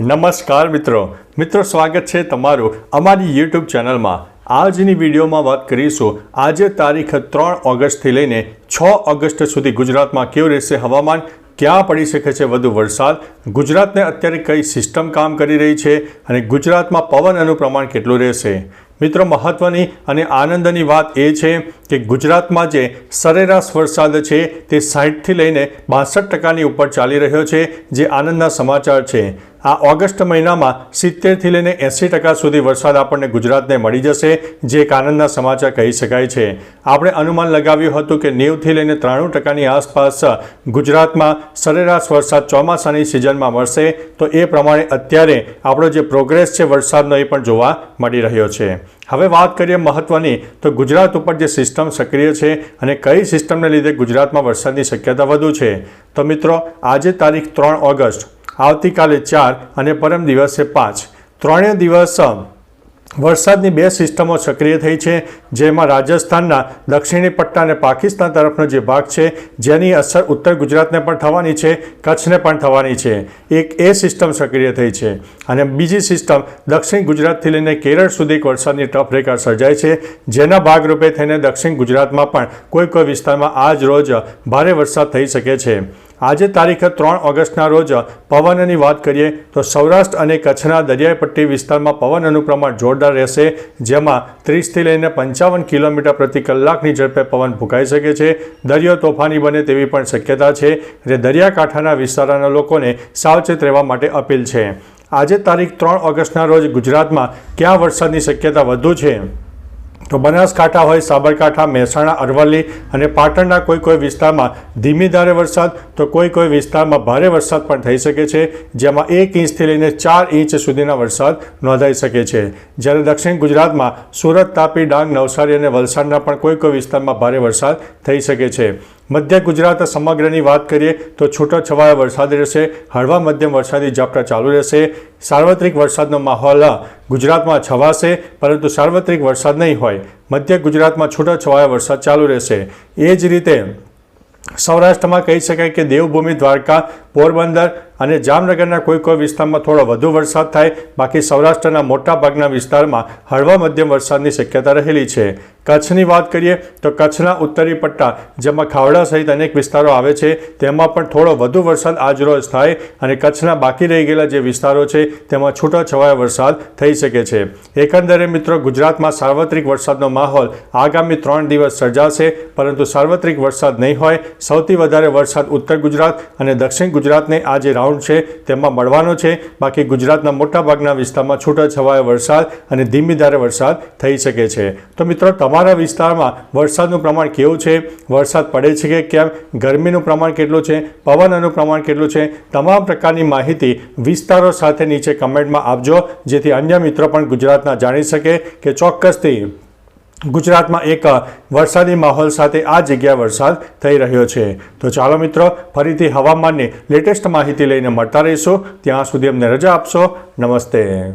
નમસ્કાર મિત્રો. મિત્રો, સ્વાગત છે તમારું અમારી યુટ્યુબ ચેનલમાં. આજની વિડીયોમાં વાત કરીશું. આજે તારીખ ત્રણ ઓગસ્ટથી લઈને છ ઓગસ્ટ સુધી ગુજરાતમાં કેવું રહેશે હવામાન? ક્યાં પડી શકે છે વધુ વરસાદ? ગુજરાતને અત્યારે કઈ સિસ્ટમ કામ કરી રહી છે? અને ગુજરાતમાં પવનનું પ્રમાણ કેટલું રહેશે? મિત્રો મહત્ત્વની અને આનંદની વાત એ છે કે ગુજરાતમાં જે સરેરાશ વરસાદ છે તે સાહીઠથી લઈને બાસઠ ટકાની ઉપર ચાલી રહ્યો છે, જે આનંદના સમાચાર છે. આ ઓગસ્ટ મહિનામાં સિત્તેરથી લઈને એંસી ટકા સુધી વરસાદ આપણને ગુજરાતને મળી જશે, જે એક આનંદના સમાચાર કહી શકાય છે. આપણે અનુમાન લગાવ્યું હતું કે નેવથી લઈને ત્રાણું ટકાની આસપાસ ગુજરાતમાં સરેરાશ વરસાદ ચોમાસાની સિઝનમાં મળશે, તો એ પ્રમાણે અત્યારે આપણો જે પ્રોગ્રેસ છે વરસાદનો એ પણ જોવા મળી રહ્યો છે. હવે વાત કરીએ મહત્ત્વની તો ગુજરાત ઉપર જે સિસ્ટમ સક્રિય છે અને કઈ સિસ્ટમને લીધે ગુજરાતમાં વરસાદની શક્યતા વધુ છે? તો મિત્રો, આજે તારીખ ત્રણ ઓગસ્ટ આવતીકાલે ચાર અને પરમ દિવસે પાંચ. ત્રણેય દિવસ વરસાદની બે સિસ્ટમો સક્રિય થઈ છે, જેમાં રાજસ્થાનના દક્ષિણી પટ્ટા અને પાકિસ્તાન તરફનો જે ભાગ છે, જેની અસર ઉત્તર ગુજરાતને પણ થવાની છે, કચ્છને પણ થવાની છે. એક એ સિસ્ટમ સક્રિય થઈ છે. અને બીજી સિસ્ટમ, દક્ષિણ ગુજરાતથી લઈને કેરળ સુધી વરસાદની ટફરેખા સર્જાય છે, જેના ભાગરૂપે થઈને દક્ષિણ ગુજરાતમાં પણ કોઈ કોઈ વિસ્તારમાં આજ રોજ ભારે વરસાદ થઈ શકે છે. આજે તારીખ ત્રણ ઓગસ્ટના રોજ પવનની વાત કરીએ તો સૌરાષ્ટ્ર અને કચ્છના દરિયાઈ પટ્ટી વિસ્તારમાં પવનનું પ્રમાણ જોરદાર રહેશે, જેમાં ત્રીસથી લઈને પંચાવન કિલોમીટર પ્રતિ કલાકની ઝડપે પવન ફૂંકાઈ શકે છે. દરિયો તોફાની બને તેવી પણ શક્યતા છે. એટલે દરિયાકાંઠાના વિસ્તારના લોકોને સાવચેત રહેવા માટે અપીલ છે. આજે તારીખ ત્રણ ઓગસ્ટના રોજ ગુજરાતમાં ક્યાં વરસાદની શક્યતા વધુ છે? તો બનાસકાંઠા હોય, સાબરકાંઠા, મહેસાણા, અરવલ્લી અને પાટણના કોઈ કોઈ વિસ્તારમાં ધીમી ધારે વરસાદ, તો કોઈ કોઈ વિસ્તારમાં ભારે વરસાદ પણ થઈ શકે છે, જેમાં એક ઇંચથી લઈને ચાર ઇંચ સુધીના વરસાદ નોંધાઈ શકે છે. જ્યારે દક્ષિણ ગુજરાતમાં સુરત, તાપી, ડાંગ, નવસારી અને વલસાડના પણ કોઈ કોઈ વિસ્તારમાં ભારે વરસાદ થઈ શકે છે. મધ્ય ગુજરાત સમગ્રની વાત કરીએ તો છૂટો છવાયો વરસાદ રહેશે, હળવા મધ્યમ વરસાદી ઝાપટા ચાલુ રહેશે. સાર્વત્રિક વરસાદનો માહોલ ગુજરાતમાં છવાશે, પરંતુ સાર્વત્રિક વરસાદ નહીં હોય. મધ્ય ગુજરાતમાં છૂટો છવાયો વરસાદ ચાલુ રહેશે. એ જ રીતે સૌરાષ્ટ્રમાં કહી શકાય કે દેવભૂમિ દ્વારકા, પોરબંદર અને જામનગરના કોઈ કોઈ વિસ્તારમાં થોડો વધુ વરસાદ થાય, બાકી સૌરાષ્ટ્રના મોટા ભાગના વિસ્તારમાં હળવા મધ્યમ વરસાદની શક્યતા રહેલી છે. કચ્છની વાત કરીએ તો કચ્છના ઉત્તરી પટ્ટા, જેમાં ખાવડા સહિત અનેક વિસ્તારો આવે છે, તેમાં પણ થોડો વધુ વરસાદ આજરોજ થાય અને કચ્છના બાકી રહી ગયેલા જે વિસ્તારો છે, તેમાં છૂટોછવાયો વરસાદ થઈ શકે છે. એકંદરે મિત્રો, ગુજરાતમાં સાર્વત્રિક વરસાદનો માહોલ આગામી ત્રણ દિવસ સર્જાશે, પરંતુ સાર્વત્રિક વરસાદ નહીં હોય. સૌથી વધારે વરસાદ ઉત્તર ગુજરાત અને દક્ષિણ ગુજરાતને આજે જે રાઉન્ડ છે, તેમાં મળવાનો છે. બાકી ગુજરાતના મોટાભાગના વિસ્તારમાં છૂટો વરસાદ અને ધીમી ધારે વરસાદ થઈ શકે છે. તો મિત્રો, તમારા વિસ્તારમાં વરસાદનું પ્રમાણ કેવું છે? વરસાદ પડે છે કે કેમ? ગરમીનું પ્રમાણ કેટલું છે? પવનનું પ્રમાણ કેટલું છે? તમામ પ્રકારની માહિતી વિસ્તારો સાથે નીચે કમેન્ટમાં આપજો, જેથી અન્ય મિત્રો પણ ગુજરાતના જાણી શકે કે ચોક્કસથી ગુજરાતમાં એક વરસાદી માહોલ સાથે આ જગ્યાએ વરસાદ થઈ રહ્યો છે. તો ચાલો મિત્રો, ફરીથી હવામાનની લેટેસ્ટ માહિતી લઈને મળતા રહીશું. ત્યાં સુધી અમને રજા આપશો. નમસ્તે.